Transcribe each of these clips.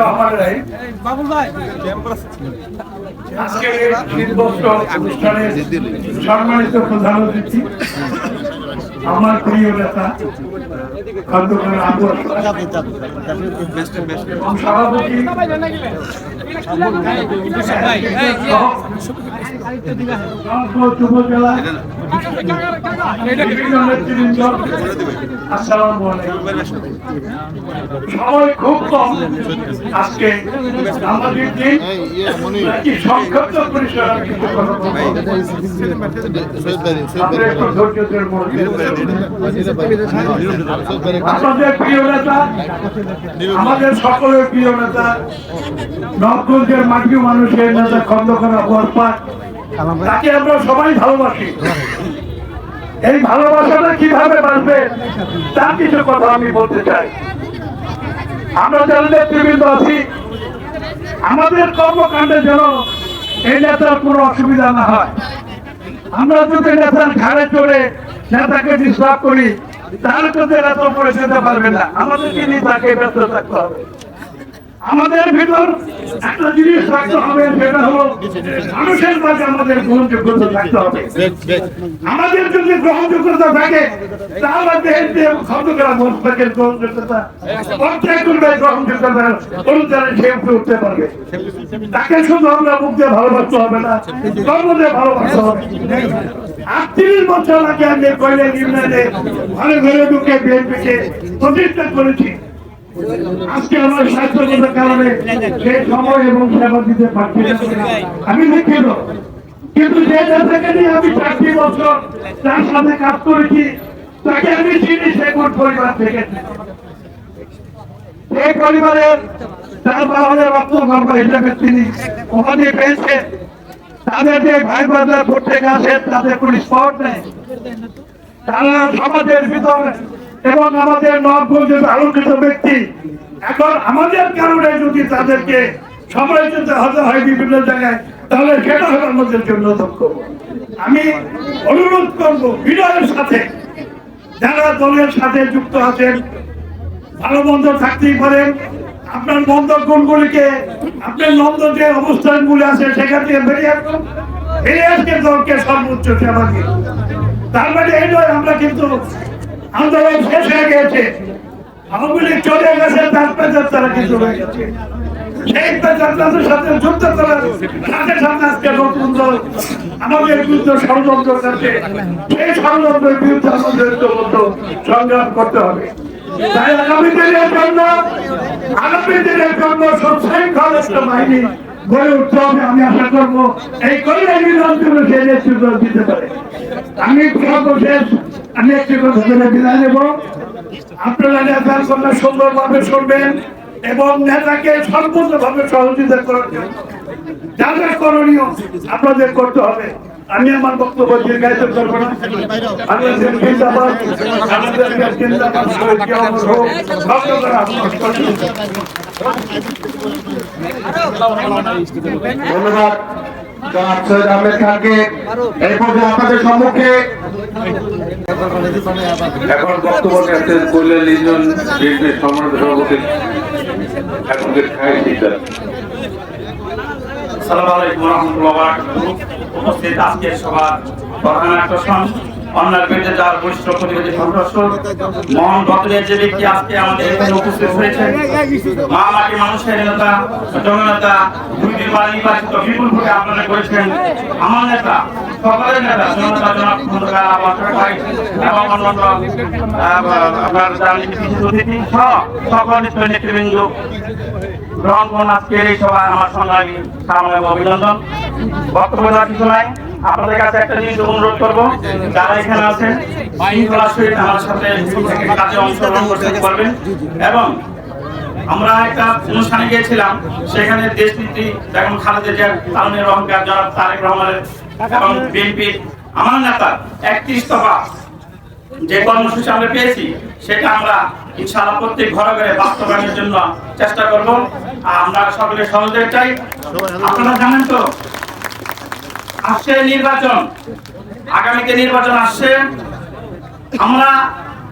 রহমানির রহিম। আজকের এই সম্মানিত প্রধান অতিথি আমার প্রিয় নেতা খন্দকার আবু এবং সভাপতি সময় খুব কম আজকে আমাদের দিন সংক্ষিপ্ত পরিসরে একটু ধৈর্য আপনাদের প্রিয় নেতা, আমাদের সকলের প্রিয় নেতা, নবগঞ্জের মাটি মানুষের নেতা খন্দকার তাকে আমরা সবাই ভালোবাসি। এই ভালোবাসাটা কীভাবে বাঁচবে তার কিছু কথা আমি বলতে চাই। আমরা যারা নেতৃবৃন্দ আছি, আমাদের কর্মকাণ্ডে যেন এই নেতার কোনো অসুবিধা না হয়। আমরা যদি নেতার ঘাড়ে চড়ে নেতাকে ডিস্টার্ব করি তার তো নেতা পরে যেতে পারবে না। আমাদেরকে নিয়ে তাকে ব্যস্ত থাকতে হবে। আমাদের ভিতর একটা জিনিস থাকতে হবে, সেটা হলো মানুষের মাঝে আমাদের গ্রহণযোগ্যতা থাকতে হবে। আমাদের যদি গ্রহণযোগ্যতা থাকে, তাহলে দেহের যে গ্রহণযোগ্যতা গ্রহণযোগ্যতা অনুযায়ী সে উপরে উঠতে পারবে। তাকে শুধু আমরা মুখ দিয়ে ভালোবাসতে হবে না, কর্ম দিয়ে ভালোবাসতে হবে। আটত্রিশ বছর আগে আমি কয়লা ইউনিয়নে ঘরে ঘরে ঢুকে বিএনপিকে প্রতিষ্ঠা করেছি। আজকে আমার স্বাস্থ্যগত কারণে সেই সময় এবং সেবা দিতে পারছি আমি দুঃখিত। কিন্তু যে নেতাকে নিয়ে আমি চারটি বছর তার সাথে কাজ করেছি, তাকে আমি চিনি সে কোন পরিবার থেকে। এই পরিবারের তার বাবাদের রক্ত গল্প হিসেবে তিনি উপাধি পেয়েছেন। তাদের যে ভাই বাজার প্রত্যেক আসেন তাদের কোনো স্পট নেই। তারা সমাজের ভিতরে এবং আমাদের নবগঞ্জের আলোকিত ব্যক্তি। এখন আমাদের কারণে যদি তাদেরকে সমালোচিত হতে হয় বিভিন্ন জায়গায়, তাহলে সেটা হবে আমাদের জন্য দুঃখ। আমি অনুরোধ করব, বিনয়ের সাথে, যারা দলের সাথে যুক্ত আছেন, ভালো মন্দ থাকতেই পারেন। আপনার মন্দ গুণগুলিকে, আপনার নন্দ যে অবস্থানগুলি আছে, সেখান থেকে বেরিয়ে আসুন। বেরিয়ে আসকে দলকে সর্বোচ্চ সেবা দিন। তার মানে এই নয়, আমরা কিন্তু আন্দোলন শেষ হয়ে গেছে আওয়ামী লীগ চলে গেছে, তার পেছন তারা কিন্তু হয়ে গেছে। সেই তাদের সাথে যুদ্ধ করতে হবে। তাই আগামী দিনের জন্য, আগামী দিনের জন্য সুশৃঙ্খল একটা বাহিনী গড়ে উঠতে হবে, আমি আশা করব এই কল্যাণী অঞ্চলে সে নেতৃত্ব দিতে পারে। আমি সর্বশেষ, আমি একটি কথা ধরে বিদায় নেব। আপনারা নেতার কথা সুন্দরভাবে শুনবেন এবং নেতাকে সম্পূর্ণভাবে সহযোগিতা করার জন্য। যা যা করণীয় আপনাদের করতে হবে। আমি আমার বক্তব্য দীর্ঘায়িত করব না। জিন্দাবাদ বাংলাদেশের জিন্দাবাদ ভক্ত করা ধন্যবাদ জনাব সৈয়দ আহমেদ খানকে। এই সম্মুখে এখন বক্তব্য সিকদার আসসালামু আলাইকুম রহমতুল্লাহ উপস্থিত আজকের সভার প্রধান আকর্ষণ অন্যার বিরুদ্ধে যার বরিষ্ঠ প্রতিনিধি সদস্য মোহন বদলের যে ব্যক্তি আজকে নেতৃবৃন্দ গ্রহণ করুন আজকের এই সভায় আমার সংগ্রামী এবং অভিনন্দন। বক্তব্য দেওয়ার কিছু নাই। আপনাদের কাছে একটা জিনিস অনুরোধ করব। যারা এখানে সহিত আমার সাথে কাজে অংশগ্রহণ করতে পারবেন। এবং আমরা একটা অনুষ্ঠানে গিয়েছিলাম, সেখানে দেশনীতি বেগম খালেদা জিয়ার তারুণের অহংকার জনাব তারেক রহমানের এবং বিএনপির আমার নেতা একত্রিশ দফা যে কর্মসূচি আমরা পেয়েছি, সেটা আমরা ইনশাআল্লাহ প্রত্যেক ঘরে ঘরে বাস্তবায়নের জন্য চেষ্টা করব। আমরা সকলে সহযোগিতা চাই। আপনারা জানেন তো, আসছে নির্বাচন। আগামীতে নির্বাচন আসছে। আমরা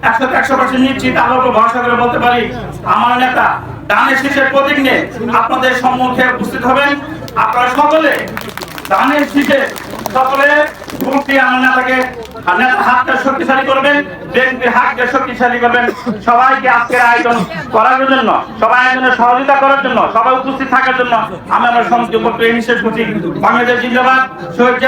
একশো একশো পার্সেন্ট নিশ্চিত, আলোর ভরসা করে বলতে পারি, আমার নেতা দানের শীষের প্রতীক নিয়ে আপনাদের সম্মুখে উপস্থিত হবেন। আপনারা সকলে দানের শীষে সকলে আমার নেতাকে নেতার হাতটা শক্তিশালী করবেন হাতকে শক্তিশালী করবেন। সবাইকে আজকের আয়োজন করার জন্য, সবাই সহযোগিতা করার জন্য, সবাই উপস্থিত থাকার জন্য আমি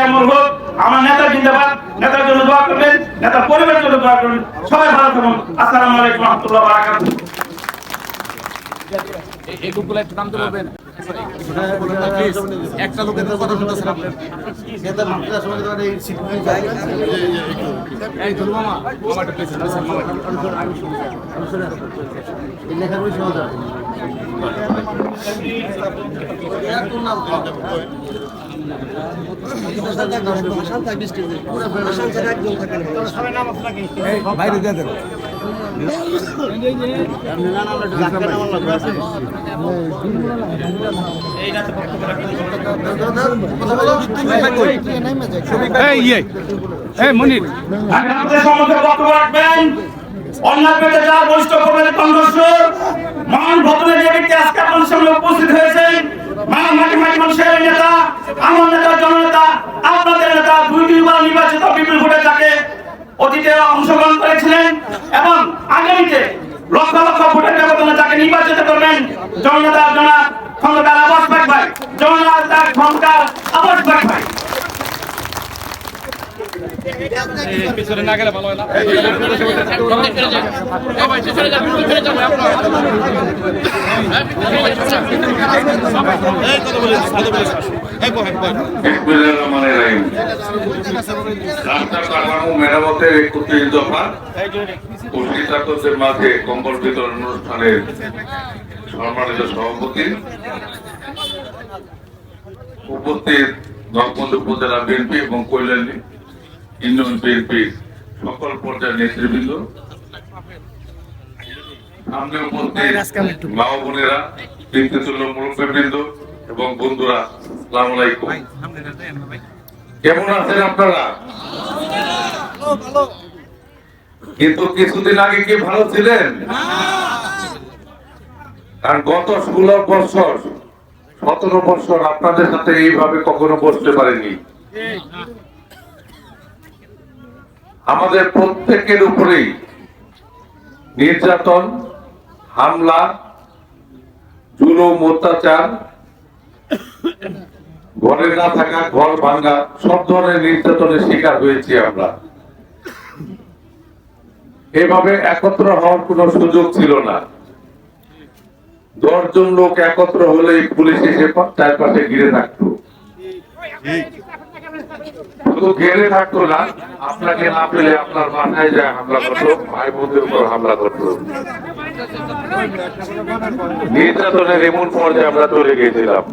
আমার হক, আমার নেতা জিন্দাবাদ, নেতার জন্য দোয়া করবেন, নেতার পরিবারের জন্য দোয়া করবেন, সবাই ভালো থাকুন। আসসালামু এই লোকগুলো একটু নাম তো বলবেন। একটা লোকের কথা শুনতেছেন আপনি। বাইরে দিয়ে এই এই বরিষ্ঠ কণ্ঠস্বর ভদ্রের যে উপস্থিত হয়েছেন মানুষের নেতা, আমার নেতা, জননেতা, আপনাদের নেতা, দুই দুইবার নির্বাচিত বিপুল ভোটে তাকে অতীতে অংশগ্রহণ করেছিলেন এবং আগামীতে লক্ষ লক্ষ ভোটের ব্যবধানে যাকে নির্বাচিত করবেন জনতা জনা ক্ষমতার আবাস ভাই। জনতা ক্ষমতার আবাস ভাই। পিছনে না গেলে ভালো হয় মেরামতের মাঝে কম্বল বিতরণ অনুষ্ঠানের সম্মানিত সভাপতি উপস্থিত নববন্ধু উপজেলা বিএনপি এবং কল্যাণী ইউনিয়ন বিএনপির সকল পর্যায়ের নেতৃবৃন্দ সামনে উপস্থিত মা বোনেরা বিন্দুতুল্য মুরব্বীবৃন্দ এবং বন্ধুরা আসসালামু আলাইকুম। কেমন আছেন আপনারা? কিন্তু কিছুদিন আগে কি ভালো ছিলেন? কারণ গত ষোলো বছর, সতেরো বছর আপনাদের সাথে এইভাবে কখনো বসতে পারেনি। আমাদের প্রত্যেকের উপরেই নির্যাতন, হামলা, জুলুম, অত্যাচার, ঘরে না থাকা, ঘর ভাঙ্গা সব ধরনের নির্যাতনের শিকার হয়েছি আমরা। এভাবে একত্র হওয়ার কোন সুযোগ ছিল না। দশজন লোক একত্র হলেই পুলিশ এসে চারপাশে ঘিরে থাকতো। শুধু ঘিরে থাকতো না, আপনাকে না পেলে আপনার মাথায় যায় হামলা করতো ভাই বোনদের উপর হামলা করতো। নির্যাতনের এমন পর্যায়ে আমরা চলে গিয়েছিলাম।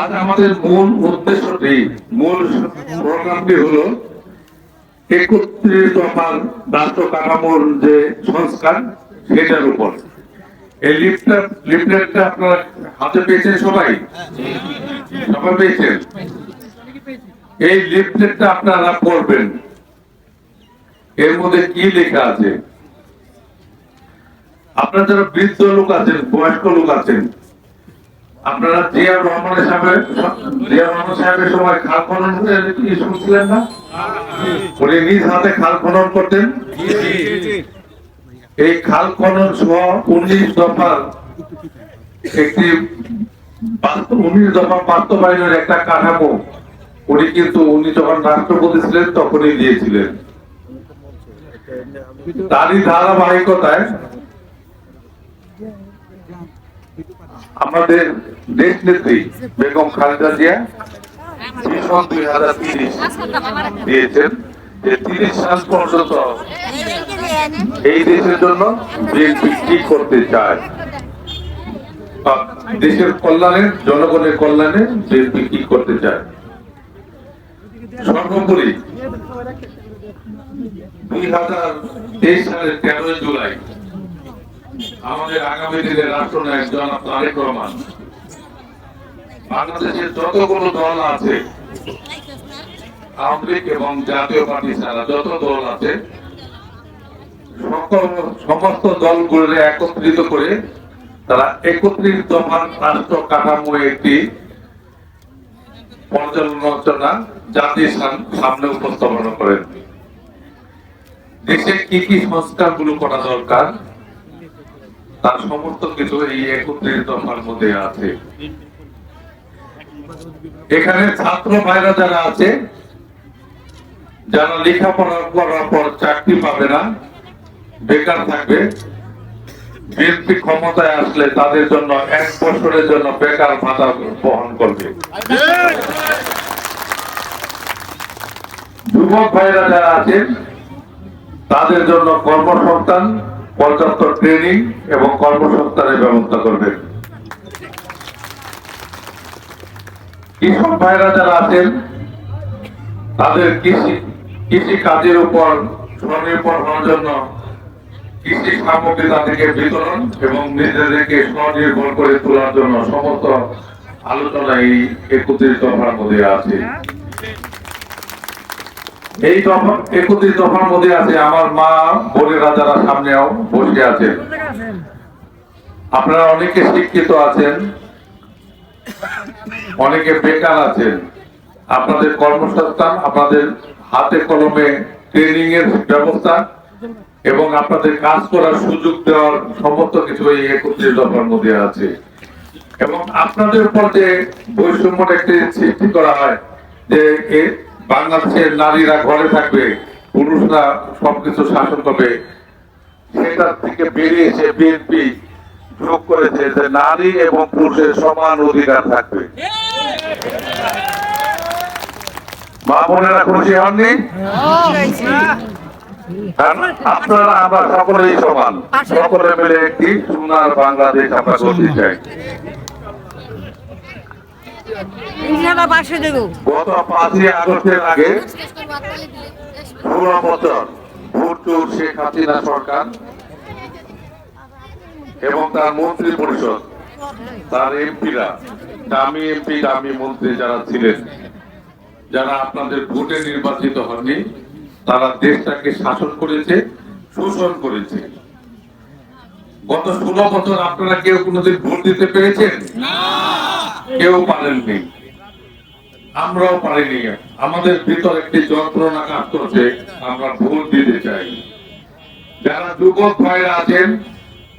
আজ আমাদের মূল উদ্দেশ্যটি, মূল প্রোগ্রামটি হলো একত্রিশ দফার রাষ্ট্র কাঠামোর যে সংস্কার, সেটার উপর। এই লিফলেট লিফলেটটা আপনারা হাতে পেয়েছেন সবাই? সবাই পেয়েছেন? এই লিফলেটটা আপনারা পড়বেন। এর মধ্যে কি লেখা আছে? আপনারা যারা বৃদ্ধ লোক আছেন, বয়স্ক লোক আছেন, আপনারা জিয়া রহমানের সাহেবের জিয়া রহমান সাহেবের সময় খাল খনন শুনছিলেন না? উনি নিজ হাতে খাল খনন করতেন। এই খাল খনন সহ উনিশ দফার একটি উনিশ দফা বাস্তবায়নের একটা কাঠামো। উনি কিন্তু উনি যখন রাষ্ট্রপতি ছিলেন, তখনই দিয়েছিলেন। তারই ধারাবাহিকতায় আমাদের দেশ নেত্রী বেগম খালেদা জিয়া দুই হাজার তিরিশ দিয়েছেন। যে তিরিশ সাল পর্যন্ত এই দেশের জন্য বিএনপি কি করতে চায়। দেশের কল্যাণে, জনগণের কল্যাণে বিএনপি কি করতে চায়। সর্বোপরি দুই হাজার তেইশ সালের তেরোই জুলাই আমাদের আগামী দিনের রাষ্ট্রনায়ক জনাব তারেক রহমান। বাংলাদেশের যতগুলো দল আছে, আওয়ামী লীগ এবং জাতীয় পার্টি ছাড়া যত দল আছে সমস্ত দলগুলো একত্রিত করে তারা একত্রিত দফার রাষ্ট্র কাঠামো একটি পর্যালোচনা জাতির সামনে উপস্থাপন করেন। দেশে কি কি সংস্কারগুলো করা দরকার? তার সমস্ত কিছু এই একত্রিত দফার মধ্যে আছে। এখানে ছাত্র ভাইরা যারা আছে, যারা লেখাপড়া করার পর চাকরি পাবে না বেকার থাকবে। বিএনপি ক্ষমতায় আসলে তাদের জন্য এক বছরের জন্য বেকার ভাতা বহন করবে। যুবক ভাইরা যারা আছেন, তাদের জন্য কর্মসংস্থান, পর্যাপ্ত ট্রেনিং এবং কর্মসংস্থানের ব্যবস্থা করবেন কৃষক ভাইরা যারা আছেন, তাদের কৃষি কৃষি কাজের উপর স্বনির্ভর হওয়ার জন্য কৃষি সামগ্রী তাদেরকে বিতরণ এবং নিজেদেরকে স্বনির্ভর করে তোলার জন্য সমস্ত আলোচনা এই একত্রিত দফার মধ্যে আছে। এই দফা একত্রিত দফার মধ্যে আছে আমার মা, বোনেরা যারা সামনেও বসে আছেন। আপনারা অনেকে শিক্ষিত আছেন, অনেকে বেকার আছেন। আপনাদের কর্মসংস্থান, আপনাদের হাতে কলমে ট্রেনিং এর ব্যবস্থা এবং আপনাদের কাজ করার সুযোগ দেওয়ার সমস্ত কিছু এই একত্রিশ দফার মধ্যে আছে। এবং আপনাদের উপর যে বৈষম্যটা একটি সৃষ্টি করা হয়, যে বাংলাদেশের নারীরা ঘরে থাকবে, পুরুষরা সবকিছু শাসন করবে সেটা থেকে বেরিয়ে এসে বিএনপি যোগ করেছে যে নারী এবং পুরুষের সমান অধিকার থাকবে। মা বোনেরা খুশি হননি? কারণ আপনারা আমরা সকলেই সমান। সকলে মিলে একটি সোনার বাংলাদেশ আমরা করতে চাই। গত পাঁচই আগস্টের আগে ষোলো বছর ভুট্টুর শেখ হাসিনা সরকার এবং তার মন্ত্রী পরিষদ তার এমপিরা দামি এমপি দামি মন্ত্রী যারা ছিলেন যারা আপনাদের ভোটে নির্বাচিত হননি তারা দেশটাকে শাসন করেছে শোষণ করেছে। গত ষোলো বছর আপনারা কেউ কোনোদিন ভোট দিতে পেরেছেন? কেউ পারেননি। আমরাও পারিনি। আমাদের ভিতর একটি যন্ত্রণা কাজ করছে আমরা ভোট দিতে চাই। যারা যুবক ভাইরা আছেন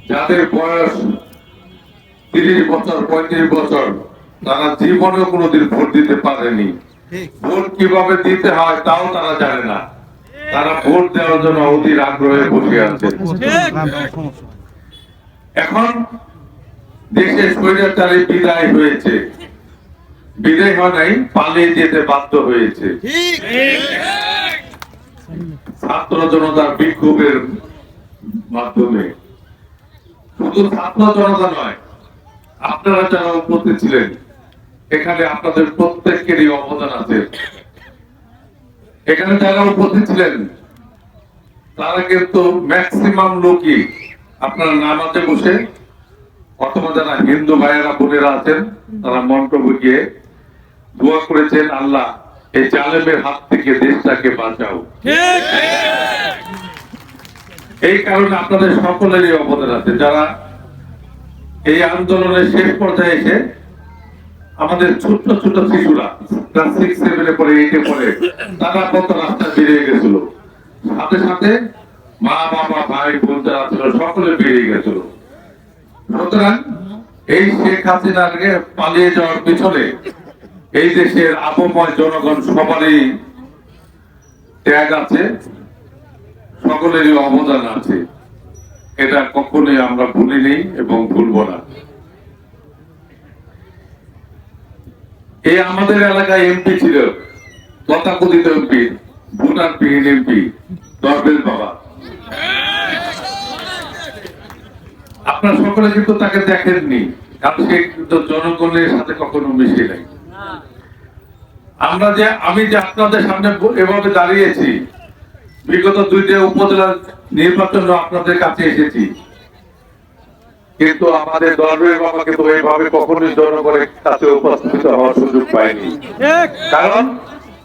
যাদের বয়স তিরিশ বছর পঁয়ত্রিশ বছর তারা জীবনেও কোনোদিন ভোট দিতে পারেনি। ভোট কীভাবে দিতে হয় তাও তারা জানে না। তারা ভোট দেওয়ার জন্য অধীর আগ্রহে বসে আছে। এখন দেশের স্বৈরাচারী বিদায় হয়েছে। বিদায় হয় নাই, পালিয়ে যেতে বাধ্য হয়েছে। ছাত্র জনতার বিক্ষোভের মাধ্যমে। শুধু ছাত্র জনতা নয়, আপনারা যারা উপস্থিত ছিলেন, এখানে আপনাদের প্রত্যেকেরই অবদান আছে। এখানে যারা উপস্থিত ছিলেন তারা কিন্তু ম্যাক্সিমাম লোকই আপনারা নামাজে বসে অথবা যারা হিন্দু ভাইয়েরা বোনেরা আছেন তারা মন্ত্রব গিয়ে দোয়া করেছেন আল্লাহ এই জালেমের হাত থেকে দেশটাকে বাঁচাও। এই কারণে আপনাদের সকলেরই অবদান আছে। যারা এই আন্দোলনের শেষ পর্যায়ে এসে আমাদের ছোট্ট ছোট শিশুরা তারা কত রাস্তা বেরিয়ে গেছিল? সাথে সাথে মা, বাবা, ভাই, বোন ছিল, সকলে বেরিয়ে গেছিল। সুতরাং এই শেখ পালিয়ে যাওয়ার পিছনে এই দেশের আবময় জনগণ সবারই ত্যাগ আছে, সকলেরই অবদান আছে। এটা কখনোই আমরা ভুলিনি এবং ভুলবো না। এই আমাদের এলাকায় এমপি ছিল। তথাকথিত এমপি ভুটান বিহীন এমপি দরবেল বাবা। আপনার সকলে কিন্তু তাকে দেখেননি। কারণ কিন্তু জনগণের সাথে কখনো মিশে নাই। আমরা যে, আমি যে আপনাদের সামনে এভাবে দাঁড়িয়েছি, বিগত দুইটা উপজেলার নির্বাচন আপনাদের কাছে এসেছি। কিন্তু আমাদের দলের বাবা কিন্তু এইভাবে কখনোই জনগণের কাছে উপস্থিত হওয়ার সুযোগ পায়নি। কারণ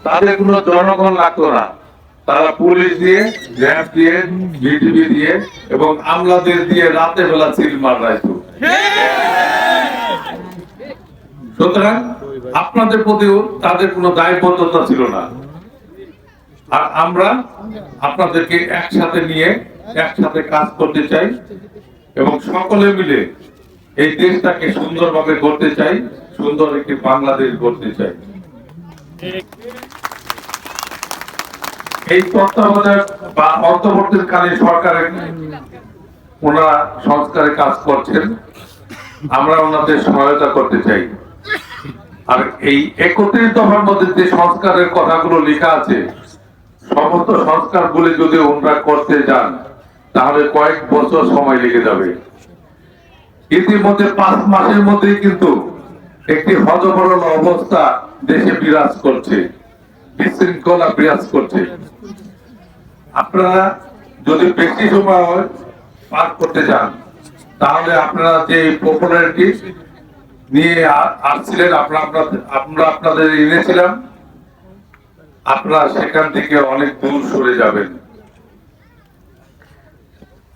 তাদের কোনো জনগণ লাগতো না। তারা পুলিশ দিয়ে র্যাব দিয়ে বিটিভি দিয়ে এবং আমলাদের দিয়ে রাতে বেলা সিল মারাইতো সুতরাং আপনাদের প্রতিও তাদের কোনো দায়বদ্ধতা ছিল না। আর আমরা আপনাদেরকে একসাথে নিয়ে একসাথে কাজ করতে চাই। এবং সকলে মিলে এই দেশটাকে সুন্দরভাবে করতে চাই, সুন্দর একটি বাংলাদেশ করতে চাই। এই তত্ত্বাবধায়ক বা অন্তর্বর্তীকালীন সরকারের ওনারা সংস্কারে কাজ করছেন। আমরা ওনাদের সহায়তা করতে চাই। আর এই একত্রিশ দফার মধ্যে যে সংস্কারের কথাগুলো লেখা আছে, সমস্ত সংস্কারগুলি যদি ওনারা করতে যান তাহলে কয়েক বছর সময় লেগে যাবে। ইতিমধ্যে পাঁচ মাসের মধ্যে কিন্তু একটি হজবরল অবস্থা দেশে বিরাজ করছে, বিশৃঙ্খলা বিরাজ করছে। আপনারা যদি বেশি সময় পার করতে চান, তাহলে আপনারা যে পপুলারিটি নিয়ে আসছিলেন, আমরা আমরা আপনাদের এনেছিলাম, আপনারা সেখান থেকে অনেক দূর সরে যাবেন।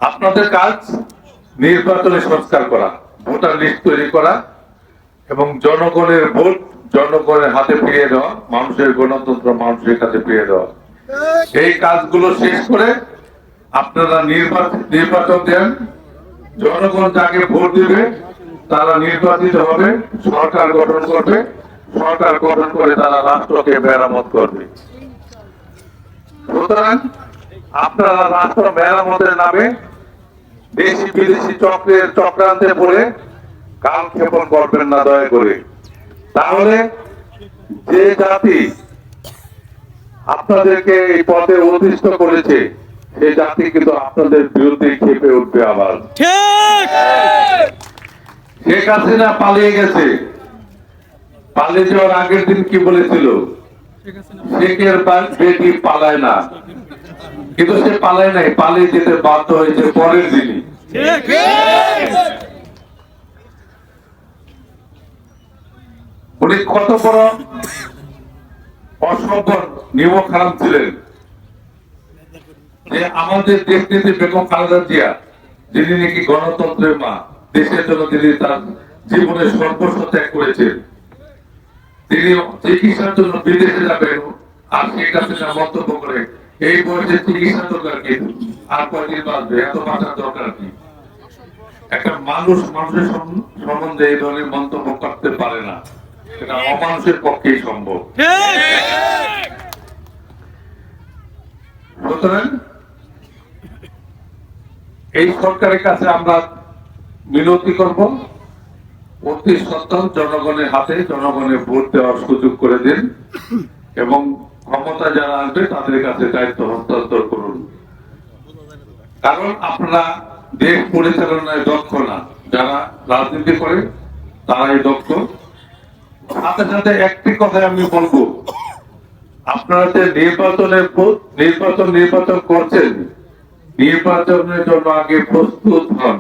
আপনাদের কাজ নির্বাচনে সংস্কার করা, ভোটার লিস্ট তৈরি করা এবং জনগণের ভোট জনগণের হাতে ফিরিয়ে দেওয়া, মানুষের গণতন্ত্র মানুষের কাছে ফিরিয়ে দেওয়া। এই কাজগুলো শেষ করে আপনারা নির্বাচন দেন। জনগণ যাকে ভোট দিবে, তারা নির্বাচিত হবে, সরকার গঠন করবে, সরকার গঠন করে তারা রাষ্ট্রকে মেরামত করবে। সুতরাং আপনারা রাষ্ট্র মেরামতের নামে দেশি বিদেশি চক্রের চক্রান্তে পড়ে কাল ক্ষেপণ করবেন না দয়া করে। তাহলে যে জাতি আপনাদেরকে এই পথে অধিষ্ঠ করেছে সেই জাতি কিন্তু আপনাদের বিরুদ্ধে খেপে উঠবে আবার। শেখ হাসিনা পালিয়ে গেছে। পালিয়ে যাওয়ার আগের দিন কি বলেছিল? শেখের বেটি পালায় না। কিন্তু সে পালায় নাই, পালিয়ে যেতে বাধ্য হয়েছে পরের দিনই। উনি কত বড় অসভ্য নিয়ম খারাপ ছিলেন। যে আমাদের দেশ নীতি বেগম খালেদা জিয়া, যিনি নাকি গণতন্ত্রের মা, দেশের জন্য তিনি তার জীবনের সর্বস্ব ত্যাগ করেছেন। তিনি চিকিৎসার জন্য বিদেশে যাবেন, আর শেখ হাসিনা মন্তব্য করে এই বয়সে চিকিৎসা দরকার কি? আর কয়দিন বাঁচবে এত বাঁচার দরকার কি? একটা মানুষ মানুষের সম্বন্ধে এই ধরনের মন্তব্য করতে পারে না। এটা অমানুষের পক্ষেই সম্ভব। এই সরকারের কাছে আমরা মিনতি করব। অতি সত্তর জনগণের হাতে জনগণের ভোট দেওয়ার সুযোগ করে দিন এবং ক্ষমতা যারা আসবে, তাদের কাছে দায়িত্ব হস্তান্তর করুন। কারণ আপনারা দেশ পরিচালনায় দক্ষ না। যারা রাজনীতি করে, তারাই দক্ষ। সাথে সাথে একটি কথা আমি বলব। আপনারা যে নির্বাচনের নির্বাচন নির্বাচন করছেন, নির্বাচনের জন্য আগে প্রস্তুত হন।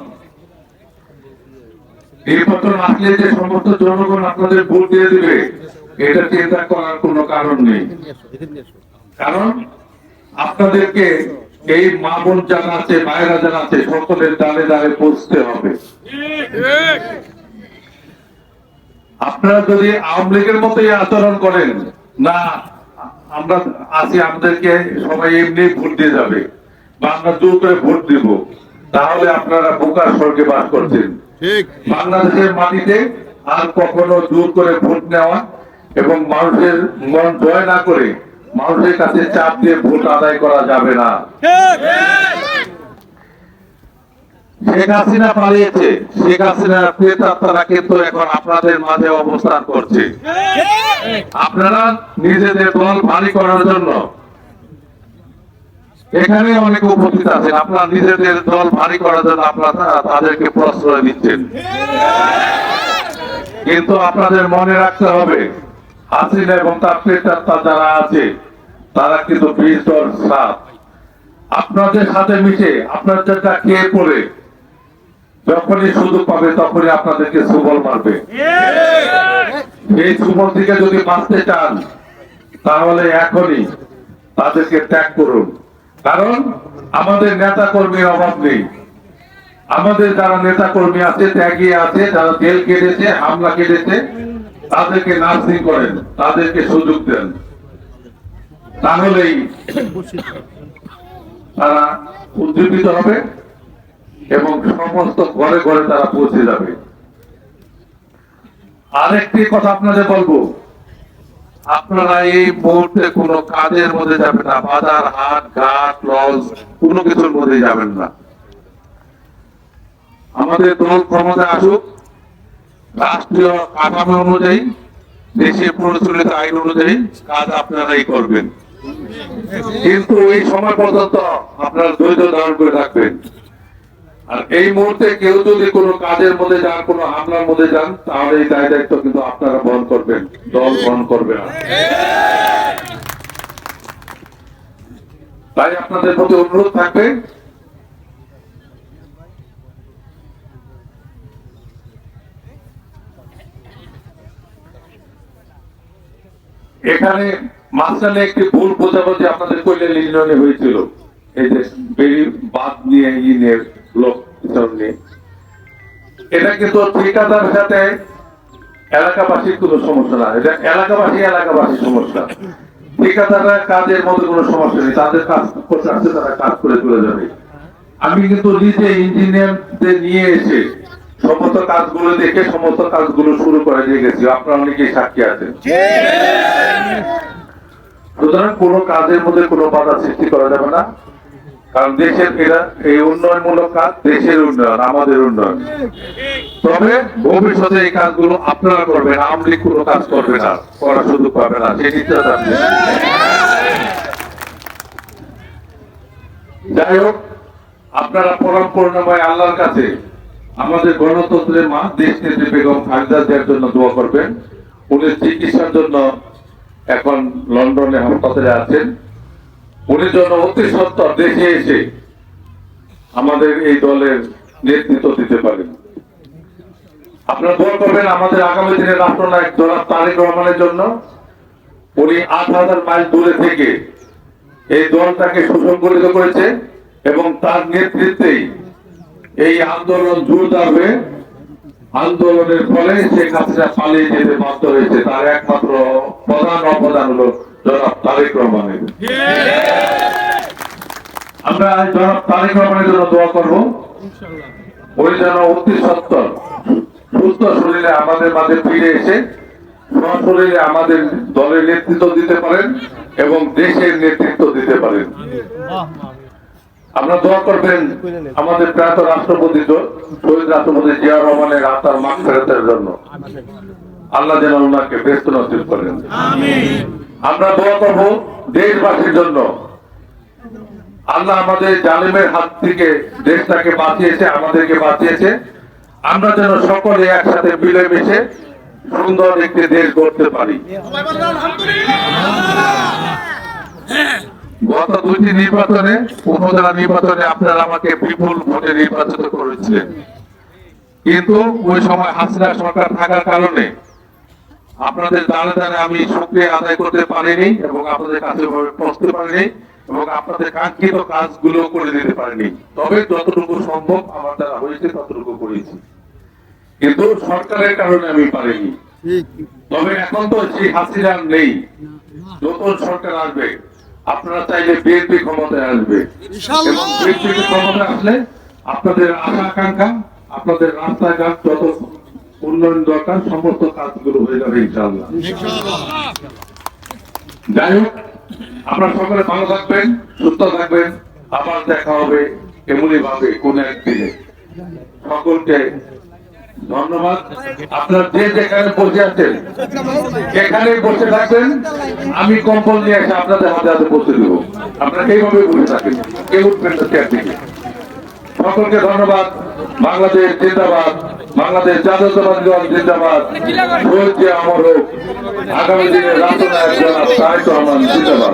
নির্বাচন আসলে যে সমস্ত জনগণ আপনাদের ভোট দিয়ে দিবে এটা চিন্তা করার কোনো কারণ নেই। কারণ আপনাদেরকে এই মা বোন যারা আছে মায়েরা যারা আছে সকলের দাঁড়ে দাঁড়ে পৌঁছতে হবে। আপনারা যদি আওয়ামী লীগের মতোই আচরণ করেন না আমরা আছি আমাদেরকে সবাই এমনি ভোট দিয়ে যাবে বা আমরা জোর করে ভোট দিব তাহলে আপনারা বোকার স্বর্গে বাস করছেন। বাংলাদেশের মাটিতে আর কখনো জোর করে ভোট নেওয়া এবং মানুষের মন জয় না করে মানুষের কাছে চাপ দিয়ে ভোট আদায় করা যাবে না। শেখ হাসিনা পালিয়েছে। শেখ হাসিনার প্রেতাত্মারা কিন্তু এখন আপনাদের মাঝে অবস্থান করছে। আপনারা নিজেদের দল ভারী করার জন্য এখানে অনেক উপস্থিত আছেন। আপনারা নিজেদের দল ভারী করার জন্য আপনারা তাদেরকে প্রশ্রয় দিচ্ছেন। কিন্তু আপনাদের মনে রাখতে হবে হাসিনা এবং তার প্রেতাত্মা যারা আছে, তারা কিন্তু বিষ দল সাপ আপনাদের সাথে মিশে আপনাদেরটা খেয়ে পড়ে? যখনই সুযোগ পাবে তখনই আপনাদেরকে সুবল মারবে। এই সুবল থেকে যদি বাঁচতে চান, তাহলে এখনই তাদেরকে ত্যাগ করুন। কারণ আমাদের নেতা কর্মীর অভাব নেই। আমাদের যারা নেতা কর্মী আছে, ত্যাগী আছে, যারা জেল কেটেছে, হামলা কেটেছে তাদেরকে নার্সিং করেন, তাদেরকে সুযোগ দেন। তাহলেই তারা উজ্জীবিত হবে এবং সমস্ত ঘরে ঘরে তারা পৌঁছে যাবে। আরেকটি কথা আপনাদের বলব, আপনারা এই মুহূর্তে কোনো কাজের মধ্যে যাবেন না, বাজার, হাট, ঘাট, লজ, কোনো কিছুর মধ্যে যাবেন না। আমাদের দল ক্ষমতা আসুক রাষ্ট্রীয় কাঠামো অনুযায়ী দেশে প্রচলিত আইন অনুযায়ী কাজ আপনারাই করবেন। কিন্তু এই সময় পর্যন্ত আপনারা ধৈর্য ধারণ করে রাখবেন। আর এই মুহূর্তে কেউ যদি কোনো কাজের মধ্যে যান, কোনো হামলার মধ্যে যান, তাহলে এই দায় দায়িত্ব কিন্তু আপনারা বহন করবেন, দল বহন করবে না। তাই আপনাদের প্রতি অনুরোধ থাকবে এখানে মাঝখানে একটি ভুল বোঝাবুঝি আপনাদের কৈলাল ইউনিয়নে হয়েছিল। এই যে বেরি বাদ নিয়ে, ই নিয়ে, লোক নিয়ে। এটা কিন্তু ঠিকাদার সাথে এলাকাবাসীর কোনো সমস্যা না। এটা এলাকাবাসী এলাকাবাসীর সমস্যা। ঠিকাদাররা কাজের মধ্যে কোনো সমস্যা নেই। তাদের কাজ করতে আসছে তারা কাজ করে চলে যাবে। আমি কিন্তু নিজে ইঞ্জিনিয়ারদের নিয়ে এসে সমস্ত কাজগুলো দেখে সমস্ত কাজগুলো শুরু করে দিয়ে গেছি। আপনারা অনেকেই সাক্ষী আছেন। সুতরাং কোনো কাজের মধ্যে কোনো বাধা সৃষ্টি করা যাবে না। কারণ দেশের এরা এই উন্নয়নমূলক কাজ দেশের উন্নয়ন আমাদের উন্নয়ন। তবে ভবিষ্যতে এই কাজগুলো আপনারা করবেন আমলি কোনো কাজ করবে না করার সুযোগ পাবে না সেটি। যাই হোক আপনারা পরম করুণাময় আল্লাহর কাছে আমাদের গণতন্ত্রের মা, দেশ নেত্রী বেগম খালেদা জিয়ার জন্য দোয়া করবেন। উনি চিকিৎসার জন্য এখন লন্ডনে হাসপাতালে আছেন। উনি যেন অতি সত্তর দেশে এসে আমাদের এই দলের নেতৃত্ব দিতে পারেন। আপনারা দোয়া করবেন আমাদের আগামী দিনে রাষ্ট্রনায়ক জনাব তারেক রহমানের জন্য। উনি আট হাজার মাইল দূরে থেকে এই দলটাকে সুসংগঠিত করেছে এবং তার নেতৃত্বেই এই আন্দোলন জোরদার হয়ে আন্দোলনের ফলে শেখ হাসিনা পালিয়ে যেতে বাধ্য হয়েছে। তার একমাত্র প্রধান অবদান হলো জনাব তারেক রহমানের। আমরা জনাব তারেক রহমানের জন্য দোয়া করব। ওই যেন অতি সত্তর সুস্থ শরীরে আমাদের মাঝে ফিরে এসে সশরীরে আমাদের দলের নেতৃত্ব দিতে পারেন এবং দেশের নেতৃত্ব দিতে পারেন। আপনারা দোয়া করবেন আমাদের প্রয়াত রাষ্ট্রপতি জ- শহীদ রাষ্ট্রপতি জিয়া রহমানের আত্মার মাঠ ফেরতের জন্য। আল্লাহ যেন ওনাকে ব্যস্ত নসিব করেন। আমরা দোয়া করব দেশবাসীর জন্য। আল্লাহ আমাদের জালিমের হাত থেকে দেশটাকে বাঁচিয়েছে আমাদেরকে বাঁচিয়েছে। আমরা যেন সকলে একসাথে মিলেমিশে সুন্দর একটি দেশ গড়তে পারি। গত দুইটি নির্বাচনে উপজেলা নির্বাচনে আপনারা আমাকে বিপুল ভোটে নির্বাচিত করেছিলেন। কিন্তু ওই সময় হাসিনা সরকার থাকার কারণে আপনাদের দাঁড়ে দাঁড়ে আমি সুক্রিয়া আদায় করতে পারিনি এবং আপনাদের কাছে ওইভাবে পৌঁছতে পারিনি এবং আপনাদের কাঙ্ক্ষিত কাজগুলো করে দিতে পারিনি। তবে যতটুকু সম্ভব আমার দ্বারা হয়েছে ততটুকু করেছি। কিন্তু সরকারের কারণে আমি পারিনি। তবে এখন তো সেই হাসিনা নেই। নতুন সরকার আসবে আপনারা চাইলে বিএনপি ক্ষমতায় আসবে। এবং বিএনপি ক্ষমতায় আসলে আপনাদের আশা আকাঙ্ক্ষা আপনাদের রাস্তাঘাট যত উন্নয়ন দরকার সমস্ত কাজগুলো হয়ে যাবে ইনশাআল্লাহ। যাই হোক আপনারা সকলে ভালো থাকবেন সুস্থ থাকবেন। আবার দেখা হবে এমনই ভাবে কোন একদিনে। সকলকে ধন্যবাদ। আপনার যে যেখানে বসে আছেন এখানে বসে থাকবেন, আমি কম্বল নিয়ে এসে আপনাদের হাতে হাতে বসে দেবো। আপনারা এইভাবে বসে থাকেন, কেউ উঠবেন না চেয়ার থেকে সকলকে ধন্যবাদ। বাংলাদেশ জিন্দাবাদ, বাংলাদেশ জাতীয়তাবাদী দল জিন্দাবাদ জিয়া অমর হোক, আগামী দিনে রাষ্ট্রনায়ক জনাব তারেক রহমান জিন্দাবাদ।